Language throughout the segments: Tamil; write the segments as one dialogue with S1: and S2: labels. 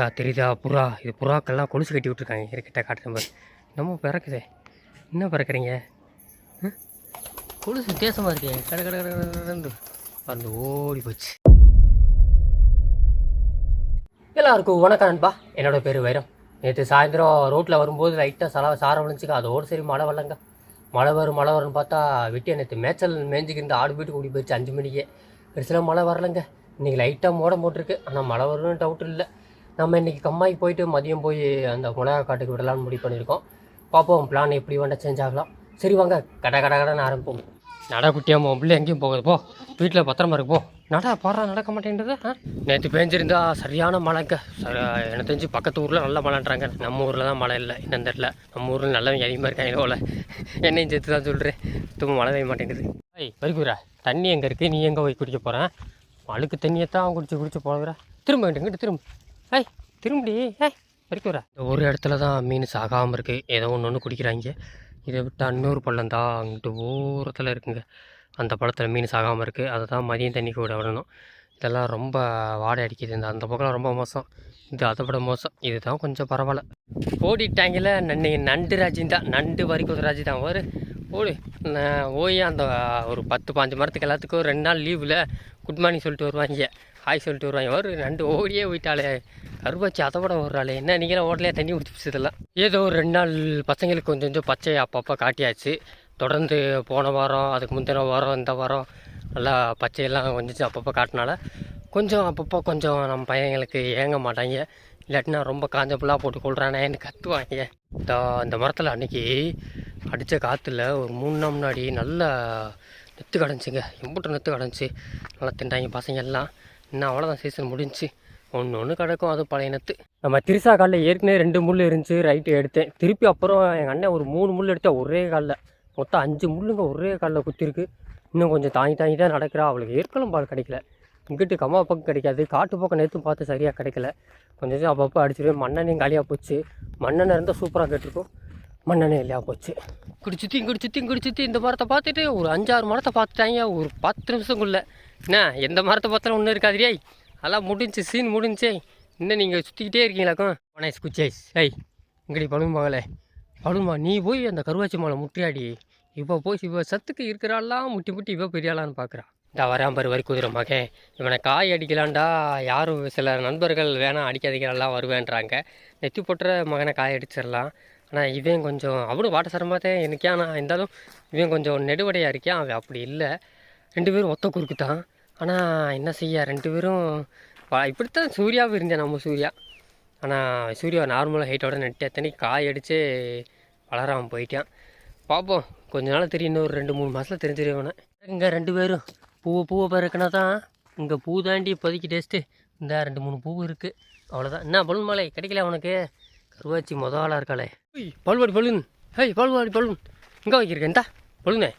S1: கரெக்டாக தெரியுதா? புறா. இது புறாக்கெல்லாம் கொலுசு கட்டி விட்ருக்காங்க இருக்கிட்ட காட்டு நம்பர் நம்ம பிறக்குதே. என்ன பிறக்குறீங்க? கொலுசு வித்தியாசமாக இருக்கே. கட கட கடை கடன்னு வந்து ஓடி போச்சு. எல்லாருக்கும் வணக்கம் நண்பா. என்னோடய பேர் வைரம். நேற்று சாயந்தரம் ரோட்டில் வரும்போது லைட்டாக சல சாரம் விழுந்துச்சுக்கா. அதோடு சரி மழை வரலங்க. மழை வரும் மழை வரும்னு பார்த்தா விட்டு நேற்று மேய்ச்சல் மேய்ஞ்சிக்கு இந்த ஆடு வீட்டுக்கு கூடி போயிடுச்சு அஞ்சு மணிக்கே. பெருசில் மழை வரலங்க. இன்றைக்கி லைட்டாக மோடம் போட்டிருக்கு. ஆனால் மழை வரும்னு டவுட் இல்லை. நம்ம இன்றைக்கி கம்மாய்க்கு போயிட்டு மதியம் போய் அந்த மிளகா காட்டுக்கு விடலாம்னு முடிவு பண்ணியிருக்கோம். பார்ப்போம் பிளான் எப்படி வேண்டாம் சேஞ்ச் ஆகலாம். சரி வாங்க கட கட கடன்னு ஆரம்பிப்போம். நட குட்டியாமோ பிள்ளை எங்கேயும் போகுது போ வீட்டில் பத்திரமா இருக்கு போ. நட பாடுறா நடக்க மாட்டேன்றது நேற்று பேஞ்சிருந்தா சரியான மழைங்க. எனக்கு தெரிஞ்சு பக்கத்து ஊரில் நல்ல மழைன்றாங்க. நம்ம ஊரில் தான் மழை இல்லை என்னன்னு தெரியல. நம்ம ஊரில் நல்லவங்க அதிகமாக இருக்காங்க போல. என்னையும் சேர்த்து தான் சொல்கிறேன் தும்ப மழை பெய்ய மாட்டேங்குது. ஐய் வரிக்குறா தண்ணி எங்கே இருக்குது நீ எங்கே போய் குடிக்க போகிறேன் அழுக்கு தண்ணியை தான் குடிச்சு குடிச்சு போகிறா. திரும்ப வேண்டும் திரும்ப. ஐய் திரும்படி ஏய் வரிக்குறா ஒரு இடத்துல தான் மீன் சாகாமல் இருக்குது ஏதோ ஒன்று ஒன்று குடிக்கிறாங்க. இதை விட்டால் இன்னொரு பள்ளம் தான் அங்கிட்டு ஓரத்தில் இருக்குங்க. அந்த பழத்தில் மீன் சாகாமல் இருக்குது அதை தான் மதியம் தண்ணி கூட விடணும். இதெல்லாம் ரொம்ப வாடை அடிக்குது. இந்த அந்த பக்கம் ரொம்ப மோசம். இது அதை விட மோசம். இதுதான் கொஞ்சம் பரவாயில்ல. ஓடிட்டாங்கல நன்னை நண்டு ராஜி தான். நண்டு வரைக்கும் ராஜி தான். ஒரு ஓடு நான் போய் அந்த ஒரு பத்து பாஞ்சு மரத்துக்கு எல்லாத்துக்கும் ரெண்டு நாள் லீவில் குட் மார்னிங் சொல்லிட்டு வருவாங்க. ஹாய் சொல்லிட்டு வருவாங்க. ஒரு நண்டு ஓடியே போயிட்டாலே கருவாச்சி அதை விட ஆள் என்ன நீங்களும் ஓட்டலையே தண்ணி குடிச்சு இதெல்லாம் ஏதோ ஒரு ரெண்டு நாள் பசங்களுக்கு கொஞ்சம் கொஞ்சம் பச்சை அப்பப்போ காட்டியாச்சு. தொடர்ந்து போன வாரம் அதுக்கு முந்தின வாரம் இந்த வாரம் நல்லா பச்சையெல்லாம் கொஞ்சம் அப்பப்போ காட்டினால கொஞ்சம் அப்பப்போ கொஞ்சம் நம்ம பையங்களுக்கு ஏங்க மாட்டாங்க. இல்லாட்டினா ரொம்ப காஞ்ச புல்லாக போட்டு கொள்றானேன்னு கத்துவாங்க. இந்த இந்த மரத்தில் அன்னைக்கு அடித்த காற்றுல ஒரு மூணு நாள் முன்னாடி நல்லா நெத்து கடைஞ்சிங்க. எம்புட்டு நெத்து கடைஞ்சி நல்லா திண்டாங்க பசங்க எல்லாம். இன்னும் அவ்வளோதான் சீசன் முடிஞ்சுச்சு ஒன்று ஒன்று கிடக்கும் அது பழைய நெத்து. நம்ம திரிசா காலில் ஏற்கனவே ரெண்டு முள் இருந்துச்சு ரைட்டு எடுத்தேன். திருப்பி அப்புறம் எங்கள் அண்ணன் ஒரு மூணு முள் எடுத்தேன் ஒரே காலில். மொத்தம் அஞ்சு முள்ளுங்க ஒரே காலில் குத்திருக்கு. இன்னும் கொஞ்சம் தாங்கி தாங்கி தான் நடக்கிறா. அவளுக்கு ஏற்கனும் பால் கிடைக்கல. இங்கிட்டு கம்மா பக்கம் கிடைக்காது. காட்டு பக்கம் நேற்றும் பார்த்து சரியாக கிடைக்கல. கொஞ்சம் அப்பப்போ அடிச்சிருவேன். மண்ணெண்ணையும் காலியாக போச்சு. மண்ணெண்ணெய் இருந்தால் சூப்பராக கேட்டிருக்கும். மண்ணெண்ணெய் இல்லையா போச்சு. இங்கிட்டு சுற்றி இங்கிட்டு சுற்றி இங்கிட்டு சுற்றி இந்த மரத்தை பார்த்துட்டு ஒரு அஞ்சாறு மரத்தை பார்த்துட்டாங்க ஒரு பத்து நிமிஷம் என்ன எந்த மரத்தை பார்த்தாலும் ஒன்றும் இருக்காதுரியே அதெல்லாம் முடிஞ்சு சீன் முடிஞ்சே இன்னும் நீங்கள் சுற்றிக்கிட்டே இருக்கீங்களாக்கும் வனேஷ் குச்சேஸ் ஏய் இங்கடி பழும்பாங்களே பழுமா நீ போய் அந்த கருவாச்சி மலை முட்டியாடி. இப்போ போய் இப்போ சத்துக்கு இருக்கிறாள்லாம் முட்டி முட்டி இப்போ பெரியாளான்னு பார்க்குறா இந்த வரான் பாரு வரி குதிரை மகன் இவனை காய் அடிக்கலான்டா யாரும் சில நண்பர்கள் வேணாம் அடிக்காதீங்களெல்லாம் வருவேன்றாங்க. நெத்தி போட்டுற மகனை காய் அடிச்சிடலாம். ஆனால் இவன் கொஞ்சம் அவனும் வாட்டசரமாக தான் எனக்கே ஆனால் இருந்தாலும் இவன் கொஞ்சம் நெடுவடையாக இருக்கான் அவன் அப்படி இல்லை. ரெண்டு பேரும் ஒத்த குறுக்கு தான் ஆனால் என்ன செய்ய? ரெண்டு பேரும் இப்படித்தான் சூர்யாவும் இருந்தேன் நம்ம சூர்யா. ஆனால் சூர்யா நார்மலாக ஹைட்டோட நட்டு எத்தனை காய் அடித்து வளராமல் போயிட்டான். பார்ப்போம் கொஞ்ச நாள் தெரியும் இன்னும் ஒரு ரெண்டு மூணு மாதத்தில் தெரிஞ்சிருவேன் இங்கே ரெண்டு பேரும். பூவை பூவை பறக்கினா தான் இங்கே பூ தாண்டி இப்போதைக்கு டேஸ்ட்டு இந்த ரெண்டு மூணு பூ இருக்குது அவ்வளோதான் என்ன பலூன் மலை கிடைக்கல உனக்கு? கருவாச்சி மொதல் ஆளாக இருக்காளே. ஏய் பல்வாடி பலூன். ஹேய் பல்வாடி பலூன். இங்கே வைக்கிருக்க இந்தா. பலூனே.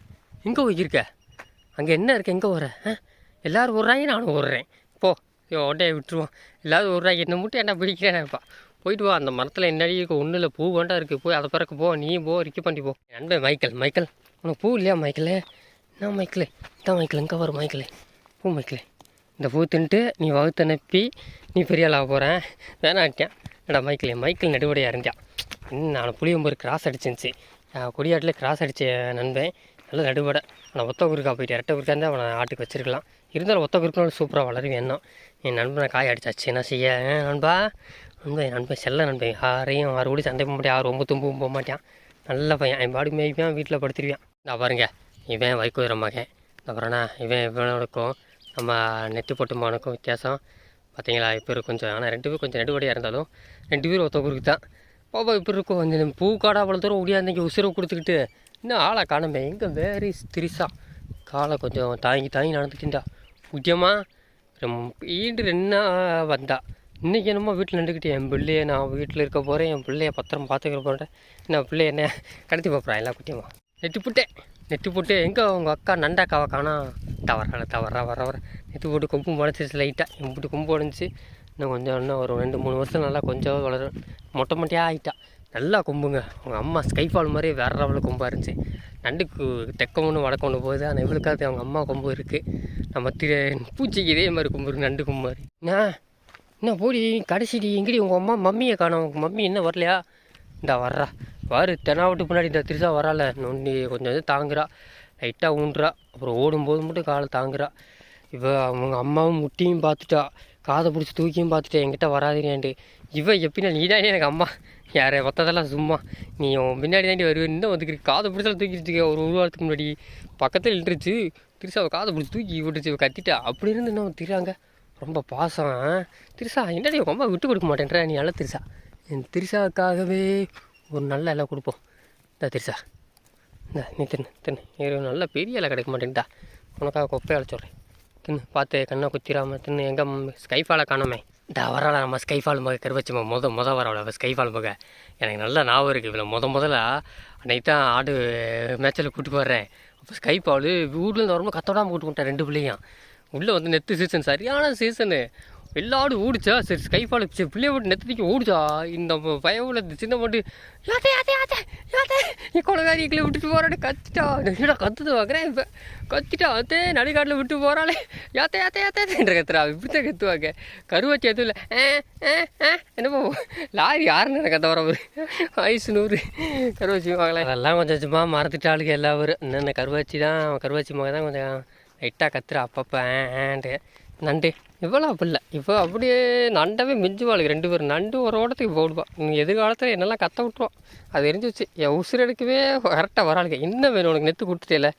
S1: இங்கே வைக்கிருக்க அங்கே என்ன இருக்கு? எங்கே வர ஆ? எல்லாரும் விட்றாங்க நானும் விட்றேன் போ உடனே விட்டுருவோம் எல்லாரும் விட்றாங்க என்ன மட்டும் என்ன பிடிக்கிறேன்ப்பா போயிட்டு வா அந்த மரத்தில் என்னடி இருக்கு? ஒன்றும் பூ வேண்டா இருக்குது போய் அதை பிறக்க போ நீ போ ரிக்கி பண்ணி போ. நண்பன் மைக்கேல் மைக்கேல். உனக்கு பூ இல்லையா மைக்கேல்? என்ன மைக்கேல்? இதான் மைக்கேல் இங்கே வரும் மைக்கேல். பூ மைக்கேல். இந்த பூ தின்ட்டு நீ வகுத்து அனுப்பி நீ பெரிய ஆளாக போகிறேன் வேணாட்டியான் என்னடா மைக்கேல்? மைக்கேல் நடுவடையாக இருந்தான் இன்னும் நான் புளியம்பூர் கிராஸ் அடிச்சிருந்துச்சு. கொடியாட்டில் கிராஸ் அடித்த நண்பன். நல்லா நடுவடை. அவனை ஒத்த ஊருக்கா போயிட்டு இரட்டை குறுக்கா இருந்தால் அவனை ஆட்டுக்கு வச்சிருக்கலாம். இருந்தாலும் ஒத்த குறுக்கனோட சூப்பராக வளரும் எண்ணம் என் நண்பனை காய் அடிச்சாச்சு என்ன செய்ய? நண்பா? நண்பன் என் நண்பன் செல்ல நண்பன். யாரையும் ஆறு கூட சண்டை போக மாட்டேன் யார் ரொம்ப தும்பவும் போக மாட்டான். நல்ல பையன் என் பாடி மேய்ப்பான் வீட்டில் படுத்துருவான். இந்த பாருங்க இவன் வைக்குதிர மகன். அப்புறம்னா இவன் இவனுக்கும் நம்ம நெட்டு போட்டு மகனுக்கும் வித்தியாசம். பார்த்தீங்களா இப்போ கொஞ்சம். ஆனால் ரெண்டு பேரும் கொஞ்சம் நெடுவடையாக இருந்தாலும் ரெண்டு பேரும் ஒத்த குறுக்கு தான். பாப்பா இப்போ இருக்கும். கொஞ்சம் பூ காடா அவ்வளோ தூரம் ஒடியாந்தீங்க உசுரை கொடுத்துக்கிட்டு. இன்னும் ஆளை காணமே. எங்கே வேரி திரிசா? காலை கொஞ்சம் தாங்கி தாங்கி நடந்துக்கிட்டா. முக்கியமாக ஈண்டு ரெண்டு ரெண்டா வந்தா இன்றைக்கி என்னமோ வீட்டில் நின்றுக்கிட்டு என் பிள்ளைய நான் வீட்டில் இருக்க போகிறேன் என் பிள்ளைய பத்திரம் பார்த்துக்கிற போகிறேன் என்ன பிள்ளைய என்ன கடத்தி பார்க்குறான் எல்லாம் குட்டியம்மா நெட்டு போட்டேன் நெட்டு போட்டு எங்கே உங்கள் அக்கா நண்டாக்காவை காணா? தவறால தவறா வர வர. நெட்டு போட்டு கொம்பு முளைச்சிச்சு லைட்டாக என் போட்டு கொம்பு உடஞ்சி இன்னும் கொஞ்சம் இன்னும் ஒரு ரெண்டு மூணு வருஷம் நல்லா கொஞ்சம் வளரும். மொட்டை மொட்டையாக ஆகிட்டா நல்லா கொம்புங்க. உங்கள் அம்மா ஸ்கைஃபால் மாதிரி வேற லெவலில் கொம்பாக இருந்துச்சு. நண்டுக்கு தெக்க ஒன்று வடக்க ஒன்று போகுது. ஆனால் இவளுக்காவது அவங்க அம்மா கொம்பு இருக்குது நம்ம திரு பூச்சிக்கு இதே மாதிரி கொம்பு இருக்குது நண்டு கொம்பு மாதிரி. என்ன? என்ன போடி? கடைசிடி எங்கடி உங்கள் அம்மா மம்மியை காணோம்? உங்கள் மம்மி என்ன வரலையா? இந்தா வர்றா. வாரு தெனாவட்டு பின்னாடி இந்த திருசா வரால நொண்டி கொஞ்சம் இது தாங்குறா. லைட்டாக ஊன்றா அப்புறம் ஓடும்போது மட்டும் காலை தாங்குறா. இவ அவங்க அம்மாவும் முட்டியும் பார்த்துட்டா. காதை பிடிச்சி தூக்கியும் பார்த்துட்டா. என்கிட்ட வராதீங்கன்ட்டு. இவ எப்படின்னா நீ தான் எனக்கு அம்மா. யாரை? மற்றதெல்லாம் சும்மா. நீ உன் பின்னாடி தாண்டி வருவேன் இன்னும் வந்துக்கிறீ காதை பிடிச்சாலும் தூக்கிடுச்சு ஒரு ஒரு வாரத்துக்கு முன்னாடி. பக்கத்தில் இழுத்துருச்சு திருசா அவள் காதை பிடிச்சி தூக்கி விட்டுருச்சு கத்திட்டா. அப்படி இருந்து இன்னும் திரியாங்க ரொம்ப பாசம். திருசா என்னடி உங்கள் அம்மா விட்டு கொடுக்க மாட்டேன்ற? நீ நல்ல திருசா என் திருசாவுக்காகவே ஒரு நல்ல இலை கொடுப்போம். இந்த திருசா இந்த நீ தின்னு தின்னு. இது நல்ல பெரிய இலை கிடைக்க மாட்டேங்குதா உனக்காக கொப்பையை அழைச்சிட்றேன் தின்னு பார்த்து கண்ணை குத்திராம தின்னு. எங்கே ஸ்கைஃபாலை காணோமே. இந்த அவரால் நம்ம ஸ்கைஃபால் முக கருவச்சிமா முத முத வரவள ஸ்கைஃபால் முக. எனக்கு நல்ல ஞாபகம் இருக்குது இவ்வளோ முத முதல்ல அன்னைக்கு தான் ஆடு மேட்சில் கூட்டு போடுறேன் அப்போ ஸ்கைஃபால் ஊர்லேருந்து வரும்போது கத்தோடாமல் கூட்டு கொண்டேன் ரெண்டு பிள்ளையும். உள்ளே வந்து நெத்து சீசன் சரியான சீசனு எல்லாடும் ஓடிச்சா? சரி ஸ்கைஃபால் சரி பிள்ளைய விட்டு நெத்தடிக்கு ஓடிச்சா? இந்த பயவுல சின்ன போட்டு யாத்தே யாத்தே யாத்தே யாத்தே என் குலகாரிகளை விட்டுட்டு போறான்னு கத்திட்டா. நல்லா கத்துது பார்க்குறேன் இப்போ கத்திட்டா அத்தே நடுக்காட்டில் விட்டு போகிறாளே யாத்தே யாத்தே யாத்தேன்ற கத்துறா. இப்படி தான் கத்துவாங்க. கருவாச்சி எதுவும் இல்லை. ஏ ஏ ஏ என்னப்போ லாரி யாருன்னு கத்த வர வயசு நூறு. கருவாச்சி வாங்கலாம் அதெல்லாம் கொஞ்சம் சும்மா மறந்துட்டாளுங்க எல்லாரும். என்னென்ன கருவாச்சி தான் கருவாச்சி மகன் தான் கொஞ்சம் லைட்டாக கத்துறா. அப்பப்போ ஏன்ட்டு நண்டு இவ்வளோ அப்படி இல்லை. இப்போ அப்படியே நண்டவே மிஞ்சுவாளுங்க ரெண்டு பேரும் நண்டு ஒரு ஓட்டத்துக்கு போடுவா. நீ எதிர்காலத்தில் என்னெல்லாம் கத்த விட்ருவோம் அது எரிஞ்சு வச்சு என் உசுறு எடுக்கவே கரெக்டாக வராளுங்க. என்ன வேணும் உனக்கு? நெத்து கொடுத்துட்டேல.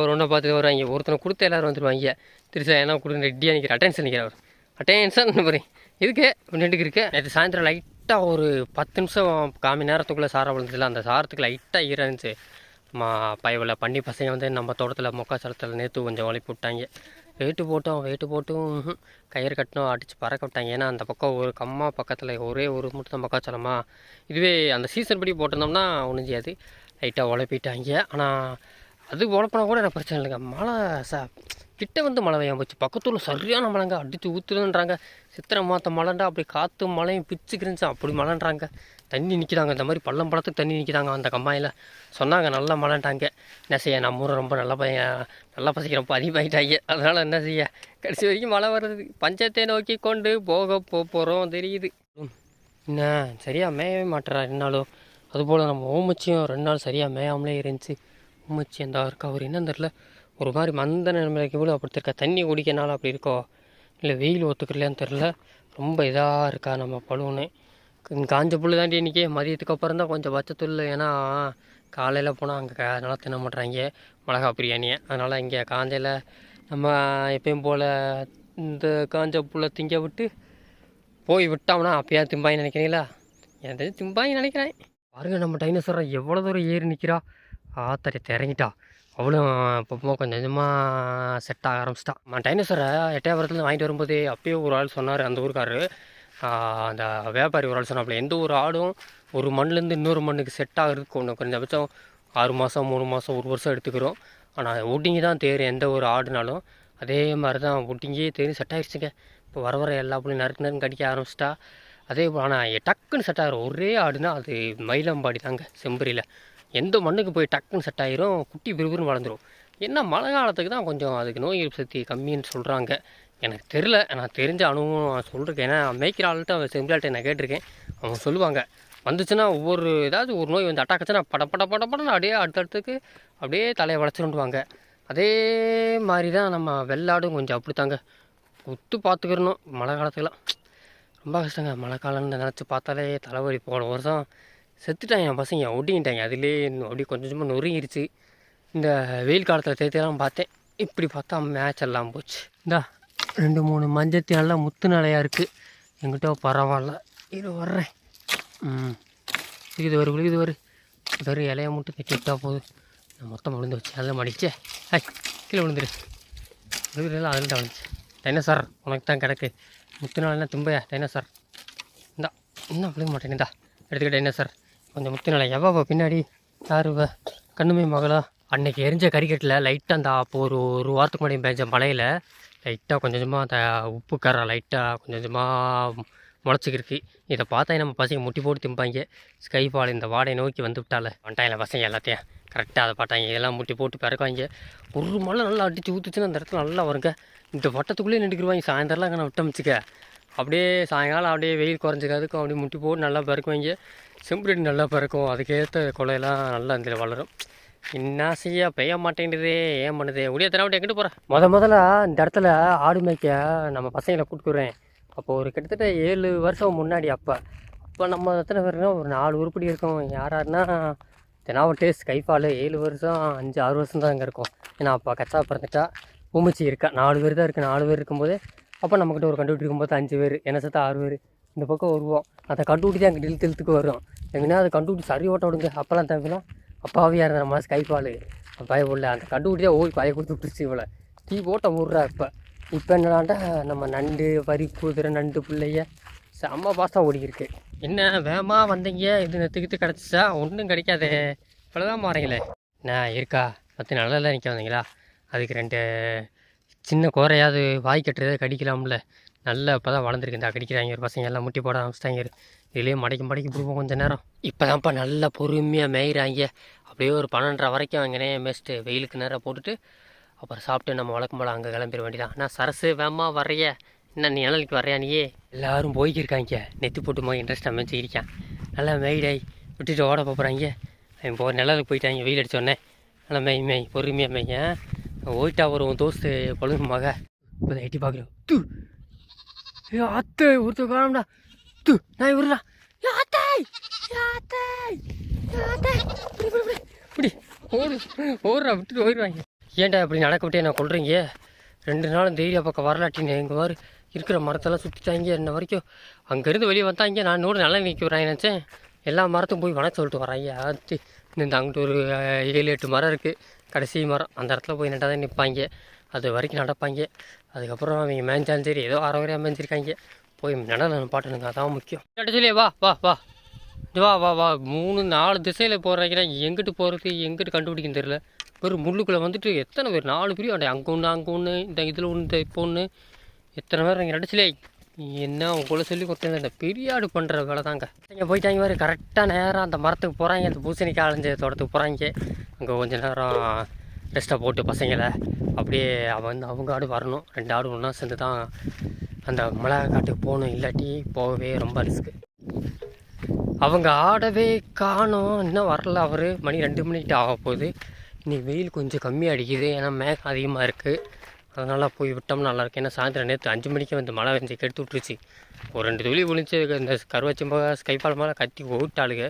S1: ஒரு ஒன்றை பார்த்து வருவாங்க. ஒருத்தனை கொடுத்த எல்லாரும் வந்துடுவாங்க திருசா என்ன கொடுத்து ரெட்டியாக நிற்கிற அட்டென்ஷன் நிற்கிற அவர். அட்டென்ஷன் பாரு. இதுக்கு நின்றுக்கு இருக்கு. நேற்று சாயந்தரம் லைட்டாக ஒரு பத்து நிமிஷம் காமி நேரத்துக்குள்ளே சாரம் விழுந்துச்சுல. அந்த சாரத்துக்கு லைட்டாக ஈரம் இருந்துச்சு. மா பயவில் பண்ணி பசங்க வந்து நம்ம தோட்டத்தில் மொக்காச்சலத்தில் நேற்று கொஞ்சம் வலிப்பு விட்டாங்க. வெயிட்டு போட்டோம் வெயிட்டு போட்டும். கயிறு கட்டினோம் அடித்து பறக்க விட்டாங்க. ஏன்னா அந்த பக்கம் ஒரு கம்மா பக்கத்தில் ஒரே ஒரு மட்டும் தான் மக்காச்சலமா இதுவே அந்த சீசன் படி போட்டிருந்தோம்னா ஒன்றும் செய்யாது லைட்டாக உழப்பிட்டாங்க. ஆனால் அது உழப்பினா கூட எனக்கு பிரச்சனை இல்லைங்க. மழை ச கிட்ட வந்து மழை பெய்யாம போச்சு. பக்கத்தூரில் சரியான மழைங்க. அடித்து ஊற்றுதுன்றாங்க சித்திரை மாற்ற மழைண்டா அப்படி காற்று மழையும் பிச்சுக்கிருந்துச்சான் அப்படி மழைன்றாங்க. தண்ணி நிற்கிறாங்க இந்த மாதிரி பள்ளம் பழத்துக்கு தண்ணி நிற்கிறாங்க அந்த கம்மாயில் சொன்னாங்க நல்லா மழைன்ட்டாங்க. என்ன செய்ய? நம்ம ஊர் ரொம்ப நல்ல பையன் நல்லா பசிக்கிறப்போ ரொம்ப அதிகமாகிட்டாங்க அதனால் என்ன செய்ய? கடைசி வரைக்கும் மழை வருது பஞ்சத்தை நோக்கி கொண்டு போக போகிறோம் தெரியுது. என்ன? சரியாக மேயவே மாட்டுறா ரெண்டு நாளும் அதுபோல் நம்ம ஓமச்சியும் ரெண்டு நாள் சரியாக மேயாமலே இருந்துச்சு. ஓமச்சி அந்த இருக்கா? அவர் என்னன்னு தெரில ஒரு மாதிரி மந்த நிலைமைக்கு கூட அப்படி இருக்கா? தண்ணி குடிக்கனால அப்படி இருக்கோ? இல்லை வெயில் ஒத்துக்கலையான்னு தெரில ரொம்ப இதாக இருக்கா நம்ம பழுவுன்னு காஞ்ச புல் தாண்டி இன்றைக்கி மதியத்துக்கு அப்புறம் தான் கொஞ்சம் பச்சத்துள் ஏன்னா காலையில் போனால் அங்கே நல்லா தின்ன மாட்றாங்க மிளகா பிரியாணியை அதனால் இங்கே காஞ்சையில் நம்ம எப்பயும் போல் இந்த காஞ்ச புல்லை திங்க விட்டு போய் விட்டோம்னா அப்பயா திம்பாய் நினைக்கிறீங்களா? என் தெரிஞ்சு திம்பாய் நினைக்கிறேன். பாருங்க நம்ம டைனோசரை எவ்வளோ தூரம் ஏறி நிற்கிறா ஆத்தரை திறங்கிட்டா. அவ்வளோ இப்போ கொஞ்சம் கொஞ்சமாக செட் ஆக ஆரம்பிச்சிட்டா. நம்ம டைனோசரை எட்டயபுரத்துலேருந்து வாங்கிட்டு வரும்போது அப்பயே ஒரு ஆள் சொன்னார் அந்த ஊருக்காரரு அந்த வியாபாரி ஒரு ஆள் சொன்னாப்புல எந்த ஒரு ஆடும் ஒரு மண்ணிலேருந்து இன்னொரு மண்ணுக்கு செட் ஆகிறதுக்கு ஒன்று குறைஞ்சபட்சம் ஆறு மாதம் மூணு மாதம் ஒரு வருஷம் எடுத்துக்கிறோம். ஆனால் ஒட்டிங்கி தான் தேரும் எந்த ஒரு ஆடுனாலும். அதே மாதிரி தான் ஒட்டிங்கியே தேரும் செட் ஆகிடுச்சுங்க இப்போ வர வர எல்லா பிள்ளையும் நறுக்கு நறுக்கு கடிக்க ஆரம்பிச்சிட்டா. அதே போல் ஆனால் டக்குன்னு செட் ஆகிற ஒரே ஆடுனா அது மயிலம்பாடி தாங்க செம்பரியில். எந்த மண்ணுக்கு போய் டக்குன்னு செட் ஆகிரும் குட்டி விறுவிறுன்னு வளர்ந்துரும். என்ன மழை காலத்துக்கு தான் கொஞ்சம் அதுக்கு நோய் எதிர்ப்பு சக்தி கம்மின்னு சொல்கிறாங்க எனக்கு தெரில நான் தெரிஞ்ச அனுபவம் நான் சொல்லிருக்கேன் ஏன்னா மேய்க்கிற ஆள்கிட்ட செம்பிளாள்கிட்ட நான் கேட்டிருக்கேன். அவங்க சொல்லுவாங்க வந்துச்சுன்னா ஒவ்வொரு ஏதாவது ஒரு நோய் வந்து அட்டாக் ஆச்சுன்னா பட பட பட அப்படியே அடுத்தடுத்துக்கு அப்படியே தலையை வளைச்சிருண்டுவாங்க அதே மாதிரி தான் நம்ம வெள்ளாடும் கொஞ்சம் அப்படித்தாங்க. ஒத்து பார்த்துக்கிறணும். மழை காலத்துக்கெலாம் ரொம்ப கஷ்டங்க. மழை காலம்னு நினச்சி பார்த்தாலே தலைவலி போன வருஷம் செத்துட்டாங்க என் பசங்க. ஒட்டிக்கிட்டாங்க. அதிலே அப்படியே கொஞ்சம் கொஞ்சமாக நொறுங்கிருச்சு. இந்த வெயில் காலத்தில் தேர்த்தியெல்லாம் பார்த்தேன். இப்படி பார்த்தா மேட்ச் எல்லாம் போச்சு. இந்தா ரெண்டு மூணு மஞ்சத்தி நல்லா முத்து நிலையாக இருக்குது எங்கிட்ட பரவாயில்ல. இது வர்றேன். ம். இது வரு விழுகுது வரு. வெறும் இலைய மட்டும் தட்டி விட்டால் போதும் நான் மொத்தம் விழுந்து வச்சு அதெல்லாம் மடிச்சே. ஹை கீழே விழுந்துரு. விழுகுறதுலாம் அதில் தான் விழுந்துச்சு டைனோசார் உனக்கு தான் கிடக்கு. முத்து நாள் என்ன தும்பையா? டைனோசார் இந்தா இன்னும் விழுக மாட்டேன். இந்தா என்ன டைனோசார் கொஞ்சம் முத்து நாளை எவ்வளோ பின்னாடி? யாருவ கண்ணுமே கண்ணுமை மகளா? அன்னைக்கு எரிஞ்ச கறிக்கட்டில் லைட்டாக அந்த அப்போ ஒரு ஒரு வாரத்துக்கு முன்னாடி பெஞ்ச மழையில் லைட்டாக கொஞ்சம் கொஞ்சமாக அந்த உப்பு கரை லைட்டாக கொஞ்சம் கொஞ்சமாக முளைச்சிக்கிருக்கு. இதை பார்த்தா நம்ம பசங்க முட்டி போட்டு திம்பாங்க. ஸ்கை ஃபால் இந்த வாடையை நோக்கி வந்து விட்டால. வந்துட்டாங்க பசங்க எல்லாத்தையும். கரெக்டாக அதை பார்த்தாங்க. இதெல்லாம் முட்டி போட்டு பிறக்குவாங்க. ஒரு மழை நல்லா அடித்து ஊற்றுச்சுன்னா அந்த இடத்துல நல்லா வருங்க. இந்த வட்டத்துக்குள்ளேயே நின்றுக்குருவாங்க. சாயந்தரம்லாம் அங்கே விட்டமிச்சுக்க அப்படியே சாயங்காலம் அப்படியே வெயில் குறைஞ்சிக்காதுக்கும் அப்படியே முட்டி போட்டு நல்லா பிறக்குவாங்க. செம்பருத்தி நல்லா பிறக்கும். அதுக்கேற்ற கொலையெல்லாம் நல்லா இதில் வளரும். என்ன செய்ய பெய்ய மாட்டேங்குதே ஏன் பண்ணுது? முடிய தரவிட்டு எங்கிட்டு போகிறேன் முத முதல்ல இந்த இடத்துல ஆடு மேய்க்க நம்ம பசங்களை கூட்டுக்குறேன் அப்போ ஒரு கிட்டத்தட்ட ஏழு வருஷம் முன்னாடி அப்போ. அப்போ நம்ம எத்தனை பேருனா ஒரு நாலு உருப்படி இருக்கும். யார் யாருன்னா டேஸ்ட் ஸ்கைஃபால் ஏழு வருஷம் அஞ்சு ஆறு வருஷம் தான் அங்கே இருக்கும். ஏன்னா அப்போ கச்சா பிறந்துட்டா பூமிச்சி இருக்கா. நாலு பேர் தான் இருக்குது நாலு பேர் இருக்கும்போது அப்போ நம்மக்கிட்ட ஒரு கண்டுபிடி இருக்கும்போது அஞ்சு பேர் என்ன சேர்த்து ஆறு பேர். இந்த பக்கம் வருவோம். அதை கண்டுபிடி தான் அங்கே இழுத்து இழுத்துக்கு வரும் எங்கன்னா அதை கண்டுபிடி சரி ஓட்ட விடுங்க. அப்போல்லாம் தம்பிலாம் அப்பாவியாக இருந்த நம்ம ஸ்கைஃபால் பயப்படல. அந்த கண்டுபிடிச்சா தான் ஓய் பய கொடுத்து விட்டுருச்சு இவளை. டீ போட்ட விட்றா இப்போ. இப்போ என்னடாண்டா நம்ம நண்டு வரி குதிரை நண்டு பிள்ளைய. செம்ம பாசம் ஓடிக்கிருக்கு. என்ன வேமா வந்தீங்க? இது நெத்துக்கிட்டு கிடச்சிச்சா? ஒன்றும் கிடைக்காதே. இவ்வளோதான் மாறீங்களே. நான் இருக்கா? பத்து நல்லதில் நிற்க வந்தீங்களா? அதுக்கு ரெண்டு சின்ன குறையாவது வாய் கட்டுறதை கடிக்கலாம்ல. நல்லா இப்போ தான் வளர்ந்துருக்கு. இந்த கடிக்கிறாங்க ஒரு பசங்க. எல்லாம் முட்டி போட ஆரம்பிச்சிட்டாங்க இதுலேயே மடைக்கு மடைக்கு போடுவோம் கொஞ்சம் நேரம். இப்போ தான்ப்பா நல்லா பொறுமையாக மேய்கிறாங்க அப்படியே ஒரு பன்னெண்டரை வரைக்கும் அங்கேனே மேஸ்ட்டு வெயிலுக்கு நேரம் போட்டுட்டு அப்புறம் சாப்பிட்டு நம்ம வளர்க்கும் போல் அங்கே கிளம்பிட வேண்டியதான் நான் சரசு வேமா வரைய என்ன நீ நிழலுக்கு வர்றியா நீயே? எல்லாரும் போய்க்கிருக்காங்க நெத்தி போட்டு போய் இன்ட்ரெஸ்ட்டாக அமைச்சிருக்கேன் நல்லா மேயிடாய். விட்டுட்டு ஓட போகிறாங்க அவன் போ நிழலுக்கு போயிட்டாங்க வெயில் அடித்தோடனே நல்லா மேய் மேய் பொறுமையாக மேய்ங்க. ஓயிட்டா ஒரு உன் தோஸ்து பழுகு மக. இப்போ எட்டி பார்க்குறேன் தூ. ஏ அத்தை ஒருத்தர் காணம்டா. தூ நான் விடுறா யாத்தை யாத்தை யாத்தை இப்படி இப்படி இப்படி ஓடு. ஓடுறா விட்டுட்டு ஓடிடுவாங்க ஏன்டா இப்படி நடக்க விட்டே நான் கொள்றீங்க ரெண்டு நாளும் தைரிய பக்கம் வரலாட்டின்னு எங்கள் மாதிரி இருக்கிற மரத்தெல்லாம் சுற்றிட்டாங்க என்ன வரைக்கும் அங்கேருந்து வெளியே வந்தாங்க. நான் நூறு நல்லா நிற்க வராங்க நினச்சேன். எல்லா மரத்தும் போய் வணக்கம் சொல்லிட்டு வராங்க. ஆச்சு இந்த அங்கிட்டு ஒரு ஏழு எட்டு மரம் இருக்குது கடைசி மரம். அந்த இடத்துல போய் நட்டால் தான் நிற்பாங்க. அது வரைக்கும் நடப்பாங்க. அதுக்கப்புறம் அவங்க மேஞ்சாலும் சரி ஏதோ அரை வரையாக மேய்ஞ்சிருக்காங்க. போய் நடனம் பாட்டுனுங்க அதான் முக்கியம். கடைசியிலே வா வா வா. வா வா வா. மூணு நாலு திசையில் போகிறாங்கன்னா எங்கிட்டு போகிறது எங்கிட்டு கண்டுபிடிக்கன்னு தெரியல. வெறும் முள்ளுக்குள்ளே வந்துட்டு எத்தனை பேர்? நாலு பேரும் அங்கே ஒன்று அங்கே ஒன்று இந்த இதில் ஒன்று இந்த இப்போ ஒன்று எத்தனை பேர் நீங்கள் நடிச்சிலே என்ன உங்களை சொல்லி கொடுத்தேன் இந்த பெரியாடு பண்ணுற வேலை தாங்க இங்கே போயிட்டாங்க வேறு கரெக்டாக நேரம் அந்த மரத்துக்கு போகிறாங்க அந்த பூசணிக்காய் அலைஞ்ச தோட்டத்துக்கு போகிறாங்க அங்கே கொஞ்ச நேரம் ரெஸ்ட்டாக போட்டு பசங்களை அப்படியே அவன் வந்து அவங்க ஆடு வரணும். ரெண்டு ஆடு ஒன்றா சேர்ந்து தான் அந்த மிளகா காட்டுக்கு போகணும் இல்லாட்டி போகவே ரொம்ப ரிஸ்க்கு அவங்க ஆடவே காணோம். இன்னும் வரல அவர். மணி ரெண்டு மணிக்கிட்ட ஆக போகுது இன்றைக்கி வெயில் கொஞ்சம் கம்மியாக அடிக்குது. ஏன்னா மேகம் அதிகமாக இருக்குது அதனால் போய் விட்டோம்னா நல்லா இருக்கு. ஏன்னா சாயந்தரம் நேற்று அஞ்சு மணிக்கு வந்து மழை வந்து கெடுத்து விட்டுருச்சு. ஒரு ரெண்டு துளி விழிச்சு இந்த கருவச்சம்பா ஸ்கைபால் மேலே கத்தி ஓட்டாளுங்க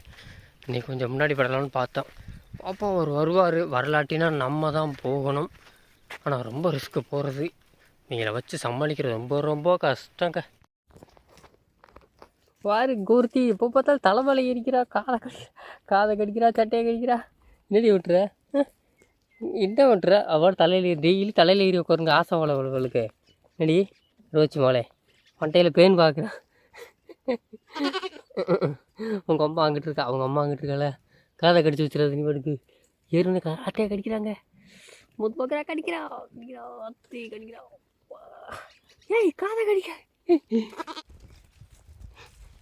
S1: இன்னைக்கு கொஞ்சம் முன்னாடி படலாம்னு பார்த்தோம். அப்போ அவர் வருவார். வரலாட்டினா நம்ம தான் போகணும். ஆனால் ரொம்ப ரிஸ்க்கு போகிறது நீங்களை வச்சு சமாளிக்கிறது ரொம்ப ரொம்ப கஷ்டங்க. வாரு கூர்த்தி எப்போ பார்த்தாலும் தலைமலை இருக்கிறா காதை கடி காதை கடிக்கிறா சட்டையை கடிக்கிறா. என்னடி விட்டுற? என்ன பண்ணுற அவள் தலையில் டெய்லி தலையில் ஏறி உட்காருங்க. ஆசை வள அவளுக்கு. நடி ரோச்சி மாலை மண்டையில் பேன் பார்க்குறேன் உங்கள் அம்மா அங்கிட்டு இருக்கா? அவங்க அம்மா அங்கிட்டு இருக்கால காதை கடிச்சு வச்சுருது நீ படுக்கு ஏறுனு அட்டையை கடிக்கிறாங்க. முத்து பார்க்குறா கடிக்கிறா. கடிக்கிறா அத்தை கடிக்கிறா. ஏய் காதை கடிக்க.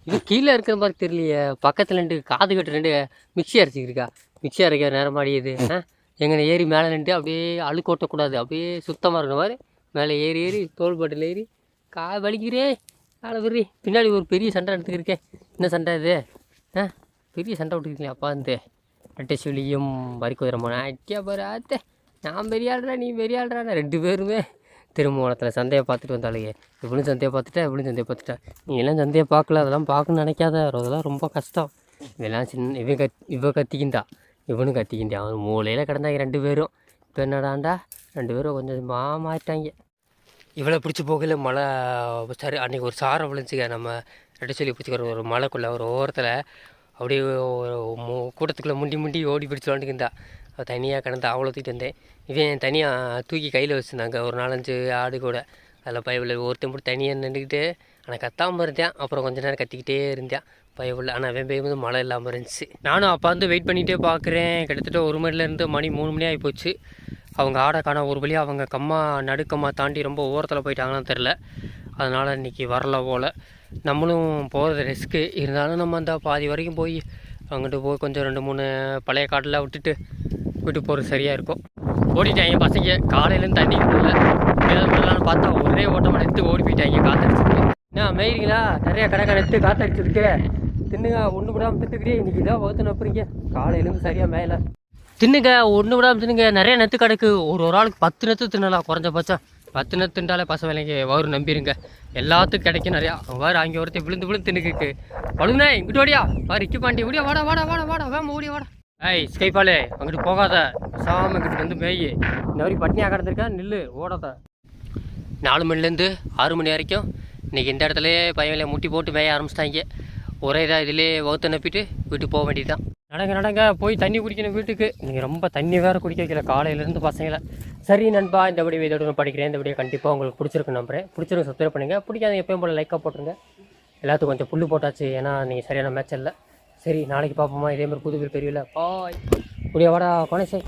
S1: இது கீழே இருக்கிற மாதிரி தெரியலையே. பக்கத்தில் ரெண்டு காது கட்டு ரெண்டு மிக்ஸி அரைச்சிக்கிருக்கா மிக்ஸி அரைக்க நேரமாடியது ஆ? எங்கே ஏறி மேலே நின்று அப்படியே அழுக்கு ஓட்டக்கூடாது. அப்படியே சுத்தமாக இருக்கிற மாதிரி மேலே ஏறி ஏறி தோள்பாட்டில் ஏறி கா வலிக்கிறே காலை விரி பின்னாடி ஒரு பெரிய சண்டை எடுத்துக்கிருக்கேன் என்ன சண்டை இது? ஆ? பெரிய சண்டை விட்டுருக்கீங்களா அப்பா வந்து. ரெட்டை சுழியும் வரி குதிரமான அட்டியா பாரு ஆத்தே. நான் பெரிய ஆள்றா நீ பெரிய ரெண்டு பேருமே திருமணத்தில் சந்தையை பார்த்துட்டு வந்தாளுங்க. இவளும் சந்தையை பார்த்துட்டா இவளும் சந்தையை பார்த்துட்டா. நீ எல்லாம் சந்தையை பார்க்கல. அதெல்லாம் பார்க்கணும்னு நினைக்காத. அதெல்லாம் ரொம்ப கஷ்டம். இதெல்லாம் சின்ன இவன் கத் இவ கத்திக்கிண்டா இவனும் கத்திக்கிட்டே அவன் மூலையில் கிடந்தாங்க ரெண்டு பேரும். இப்போ என்னடாண்டா? ரெண்டு பேரும் கொஞ்சம் மாமாட்டாங்க இவ்வளோ பிடிச்சி போகல மழை சரி அன்றைக்கி ஒரு சாரம் விழுந்துச்சுங்க. நம்ம ரெண்டு சொல்லி பிடிச்சிக்கிற ஒரு மலைக்குள்ளே ஒரு ஓரத்தில் அப்படியே ஒரு மு- கூட்டத்துக்குள்ளே முண்டி முண்டி ஓடி பிடிச்சிலான்னு இருந்தா அவள் தனியாக கிடந்து அவ்வளோ தூக்கிட்டு வந்தேன். இவன் தனியாக தூக்கி கையில் வச்சுருந்தாங்க. ஒரு நாலஞ்சு ஆடு கூட. அதில் பயவில் ஒருத்தன் போட்டு தனியாக நின்றுக்கிட்டு ஆனால் கத்தாமல் இருந்தேன் அப்புறம் கொஞ்ச நேரம் கத்திக்கிட்டே இருந்தேன் பயவில் ஆனால் அவன் பெய்யும்போது மழை இல்லாமல் இருந்துச்சு. நானும் அப்போ வந்து வெயிட் பண்ணிகிட்டே பார்க்குறேன் கிட்டத்தட்ட ஒரு மணிலேருந்து மணி மூணு மணி ஆகிப்போச்சு அவங்க ஆடை காண ஒரு வழியாக அவங்க கம்மா நடுக்கம்மா தாண்டி ரொம்ப ஓரத்தில் போயிட்டாங்கன்னு தெரில அதனால் இன்றைக்கி வரல போல். நம்மளும் போகிறது ரிஸ்க்கு இருந்தாலும் நம்ம அந்த பாதி வரைக்கும் போய் அங்கிட்டு போய் கொஞ்சம் ரெண்டு மூணு பழைய காட்டில் விட்டுட்டு விட்டு போகிறது சரியாக இருக்கும். ஓடிட்டாங்க பசங்க. காலையிலேருந்து தண்ணி இல்லை ஏதாவது பார்த்தா ஒரே ஓட்டமாக எடுத்து ஓடி போயிட்டாங்க. காத்தடிச்சு என்ன மேய்றீங்களா? நிறைய கடை நெத்து காத்தடிச்சிருக்கு. தின்னுங்க ஒன்று விடாமல் திட்டுக்கிறே இன்னைக்கு இதாக வகுத்து நப்புறீங்க. காலையிலேருந்து சரியாக மேலே. தின்னுங்க ஒன்று விடாமல் தின்னுங்க நிறைய நெத்து கிடக்கு ஒரு ஒரு ஆளுக்கு பத்து நெத்து தின்னலாம் குறைஞ்சபட்சம். பத்து நெத்து தின்றாலே பசங்க வேலைக்கு வயிறு நம்பிடுங்க எல்லாத்துக்கும் கிடைக்கும் நிறையா. வேறு அங்கே ஒருத்தர் விழுந்து விழுந்து தின்னுக்கு பழுனே இங்கிட்டு ஓடியா. வா இக்கி பாண்டி ஓடியா. வாடா வாடா வாடா வாடா. வேமா ஓடியா வாடா. ஐய் ஸ்கைபாலே அங்கிட்டு போகாத. சாம இங்கிட்டு வந்து மேய். இந்த மாதிரி பட்னியாக கிடந்திருக்கா? நில்லு ஓடாத. நாலு மணிலேருந்து ஆறு மணி வரைக்கும் இன்றைக்கி இந்த இடத்துலையே பையன் முட்டி போட்டு மேய ஆரம்பிச்சிட்டாங்க. ஒரே இதாக இதிலே வகுத்து நப்பிட்டு வீட்டுக்கு போக வேண்டியதுதான். நடங்க நடங்க போய் தண்ணி குடிக்கணும் வீட்டுக்கு. நீங்கள் ரொம்ப தண்ணி வேறு குடிக்க வைக்கல காலையிலேருந்து பசங்களை. சரி நண்பா இந்த வீடியோ இதோட படிக்கிறேன். இந்த வீடியோ கண்டிப்பாக உங்களுக்கு பிடிச்சிருக்கு நம்புறேன். பிடிச்சிருக்கு சப்ஸ்கிரைப் பண்ணுங்கள் பிடிக்காத எப்பயும் போல் லைக்காக போட்டுருங்க. எல்லாத்துக்கும் கொஞ்சம் புல்லு போட்டாச்சு. ஏன்னா நீங்கள் சரியான மேட்ச் இல்லை. சரி நாளைக்கு பார்ப்போமா. இதேமாதிரி புது பெரியல பாய் புரியா வாடா கோணேசே